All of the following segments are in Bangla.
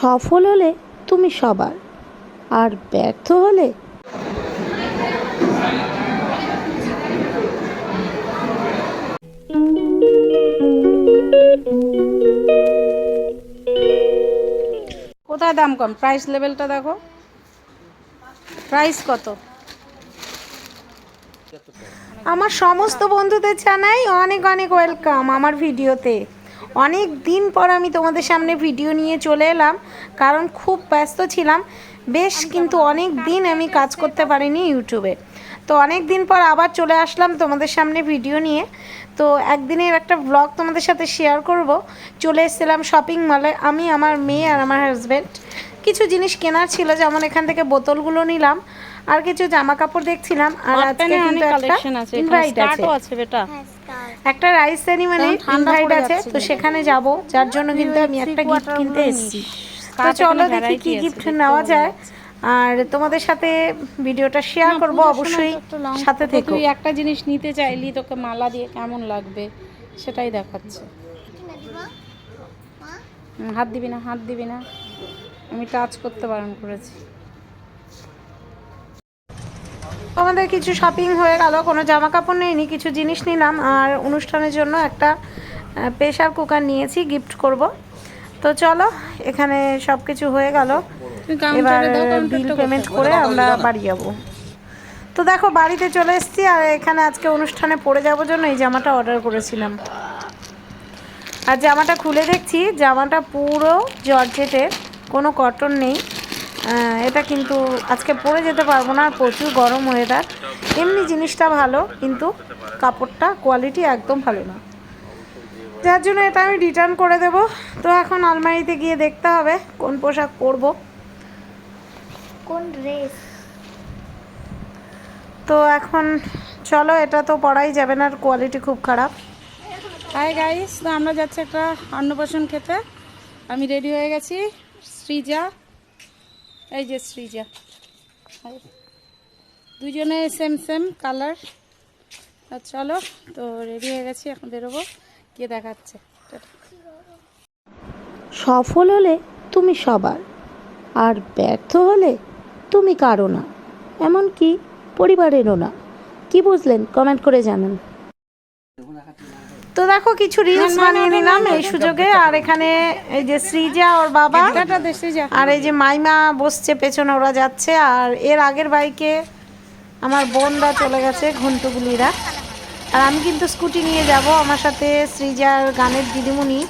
সফল হলে তুমি সবার, আর ব্যর্থ হলে কোথায় দাম কম? প্রাইস লেভেলটা দেখো। প্রাইস কত? আমার সমস্ত বন্ধুদের জানাই অনেক অনেক ওয়েলকাম আমার ভিডিওতে অনেক দিন পর আমি তোমাদের সামনে ভিডিও নিয়ে চলে এলাম কারণ খুব ব্যস্ত ছিলাম। বেশ কিন্তু অনেক দিন আমি কাজ করতে পারিনি ইউটিউবে তো অনেক দিন পর আবার চলে আসলাম তোমাদের সামনে ভিডিও নিয়ে। তো একদিনের একটা ব্লগ তোমাদের সাথে শেয়ার করব। চলে এসেছিলাম শপিং মলে আমি আমার মেয়ে আর আমার হাজব্যান্ড কিছু জিনিস কেনার ছিল যেমন এখান থেকে বোতলগুলো নিলাম আর কিছু জামা কাপড় দেখছিলাম। আর আজকে কিন্তু একটা ইনভাইট আছে আছে। বেটা। একটা রাইস সেরিমনি ঠান্ডা ইনভাইট আছে তো সেখানে যাব। যার জন্য কিন্তু আমি একটা গিফট কিনতে এসেছি। তো চলো দেখি কি গিফট নেওয়া যায়। আর তোমাদের সাথে ভিডিওটা শেয়ার করব অবশ্যই। সাথে থেকো। তুই একটা জিনিস নিতে চাইলি তোকে মালা দিয়ে কেমন লাগবে সেটাই দেখাচ্ছে। হাত দিবি না হাত দিবি না। আমি টাচ করতে বারণ করেছি। আমাদের কিছু শপিং হয়ে গেল কোনো জামা কাপড় নেইনি কিছু জিনিস নিলাম আর অনুষ্ঠানের জন্য একটা প্রেশার কুকার নিয়েছি গিফট করব। তো চলো এখানে সব কিছু হয়ে গেল। এবার বিল পেমেন্ট করে আমরা বাড়ি যাব। তো দেখো বাড়িতে চলে এসেছি আর এখানে আজকে অনুষ্ঠানে পরে যাওয়ার জন্য এই জামাটা অর্ডার করেছিলাম। আর জামাটা খুলে দেখছি জামাটা পুরো জর্জেটের কোনো কটন নেই। এটা কিন্তু আজকে পরে যেতে পারব না আর প্রচুর গরম ওয়েদার এমনি জিনিসটা ভালো কিন্তু কাপড়টা কোয়ালিটি একদম ভালো না। যার জন্য এটা আমি রিটার্ন করে দেব। তো এখন আলমারিতে গিয়ে দেখতে হবে কোন পোশাক পরবো। কোন ড্রেস তো এখন চলো এটা তো পড়াই যাবে না আর কোয়ালিটি খুব খারাপ। হাই গাইস তো আমরা যাচ্ছি একটা অন্নপ্রাশন খেতে। আমি রেডি হয়ে গেছি শ্রীজা এই যে শ্রীজা দুজনে সেম সেম কালার চলো, তো রেডি হয়ে গেছি, এখন বেরোবো কে দেখাচ্ছে। সফল হলে তুমি সবার, আর ব্যর্থ হলে তুমি কারও না। এমনকি পরিবারেরও না। কি বুঝলেন? কমেন্ট করে জানান। তো দেখো কিছু রিলস বানিয়ে নিলাম এই সুযোগে। আর এখানে এই যে শ্রীজা ওর বাবা। আর এই যে মাইমা বসছে পেছনে ওরা যাচ্ছে। আর এর আগের বাইকে আমার বোনরা চলে গেছে ঘন্টুগুলিরা আর আমি কিন্তু স্কুটি নিয়ে যাব। আমার সাথে সৃজার গানের দিদিমণি।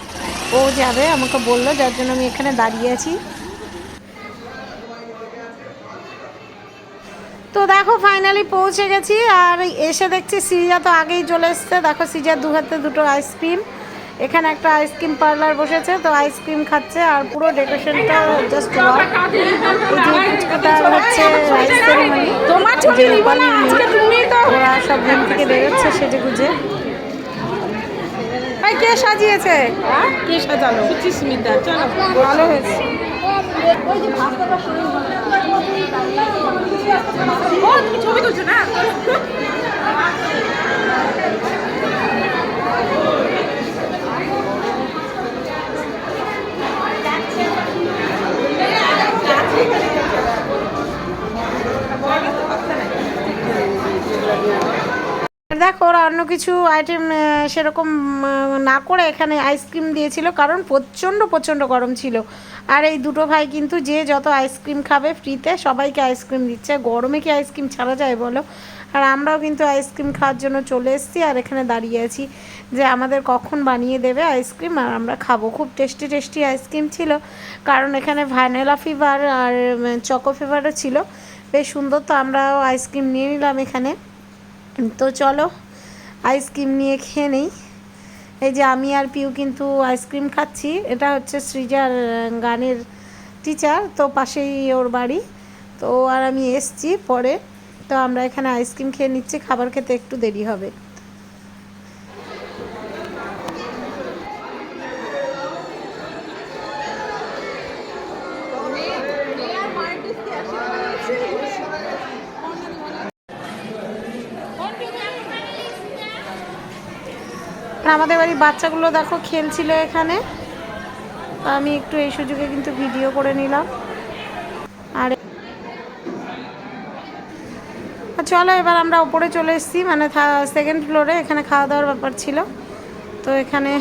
ও যাবে আমাকে বলল যার জন্য আমি এখানে দাঁড়িয়ে আছি তো দেখো ফাইনালি পৌঁছে গেছি আর এসে দেখছি সিজা তো আগেই চলে এসছে। দেখো সিজার দু হাতে দুটো আইসক্রিম। এখানে একটা আইসক্রিম পার্লার বসেছে তো আইসক্রিম খাচ্ছে আর পুরো ডেকোরেশনটা জাস্ট এই হচ্ছে রাইস তোমার ছবি নিব না আজকে তুমি তো ওরা সব ঘুম থেকে বেরোচ্ছে সেজে গুজে কে সাজিয়েছে? কে সাজালো? সুচিস্মিতা চলো। ভালো হয়েছে। ও তুমি ছবি তুলছো না? দেখো, ওরা অন্য কিছু আইটেম সেরকম না করে এখানে আইসক্রিম দিয়েছিল, কারণ প্রচণ্ড প্রচণ্ড গরম ছিল। আর এই দুটো ভাই কিন্তু যে যত আইসক্রিম খাবে ফ্রিতে সবাইকে আইসক্রিম দিচ্ছে। গরমে কি আইসক্রিম ছাড়া যায় বলো? আর আমরাও কিন্তু আইসক্রিম খাওয়ার জন্য চলে এসেছি আর এখানে দাঁড়িয়ে আছি যে আমাদের কখন বানিয়ে দেবে আইসক্রিম আর আমরা খাব। খুব টেস্টি টেস্টি আইসক্রিম ছিল, কারণ এখানে ভ্যানিলা ফিভার আর চকো ফ্লেভারও ছিল। বেশ সুন্দর তো আমরাও আইসক্রিম নিয়ে নিলাম এখানে। তো চলো আইসক্রিম নিয়ে খেয়ে নেই। এই যে আমি আর পিউ কিন্তু আইসক্রিম খাচ্ছি। এটা হচ্ছে সৃজার গানের টিচার তো পাশেই ওর বাড়ি। তো আর আমি এসছি পরে। তো আমরা এখানে আইসক্রিম খেয়ে নিচ্ছি, খাবার খেতে একটু দেরি হবে। আমাদের বাড়ির বাচ্চাগুলো দেখো খেলছিল এখানে। আমি একটু এই সুযোগে কিন্তু ভিডিও করে নিলাম। আর চলো এবার আমরা ওপরে চলে এসেছি মানে সেকেন্ড ফ্লোরে এখানে খাওয়া দাওয়ার ব্যাপার ছিল। তো এখানে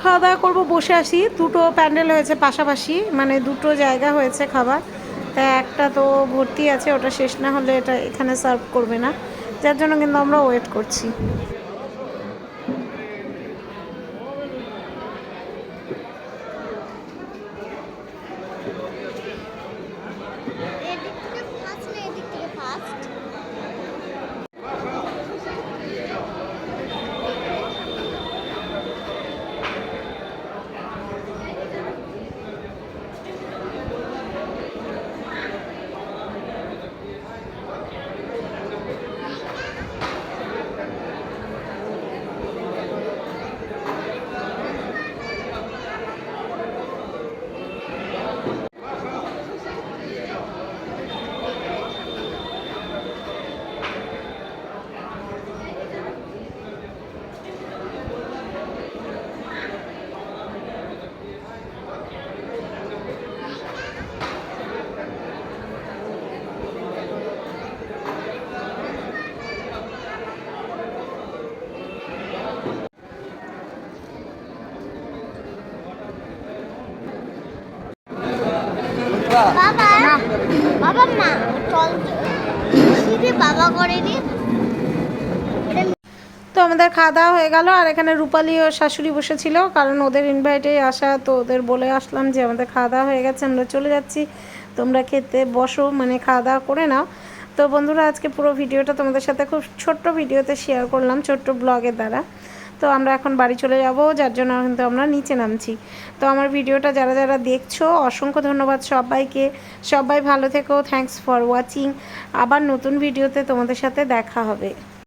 খাওয়া দাওয়া করব, বসে আসি। দুটো প্যান্ডেল হয়েছে পাশাপাশি মানে দুটো জায়গা হয়েছে খাবার। তাই একটা তো ভর্তি আছে, ওটা শেষ না হলে এটা এখানে সার্ভ করবে না। যার জন্য কিন্তু আমরা ওয়েট করছি এদিক থেকে ফার্স্ট না এদিক থেকে ফার্স্ট করেনি তো আমাদের খাওয়া দাওয়া হয়ে গেল, আর এখানে রূপালী ও শাশুড়ি বসেছিল, কারণ ওদের ইনভাইটে আসা, তো ওদের বলে আসলাম যে আমাদের খাওয়া দাওয়া হয়ে গেছে, আমরা চলে যাচ্ছি, তোমরা খেতে বসো মানে খাওয়া দাওয়া করে নাও। তো বন্ধুরা, আজকে পুরো ভিডিওটা তোমাদের সাথে খুব ছোট্ট ভিডিওতে শেয়ার করলাম, ছোট্ট ব্লগের দ্বারা। তো আমরা এখন বাড়ি চলে যাব, যার জন্য কিন্তু আমরা নিচে নামছি। তো আমার ভিডিওটা যারা যারা দেখছ, অসংখ্য ধন্যবাদ সবাইকে। সবাই ভালো থেকো থ্যাংকস ফর ওয়াচিং আবার নতুন ভিডিওতে তোমাদের সাথে দেখা হবে।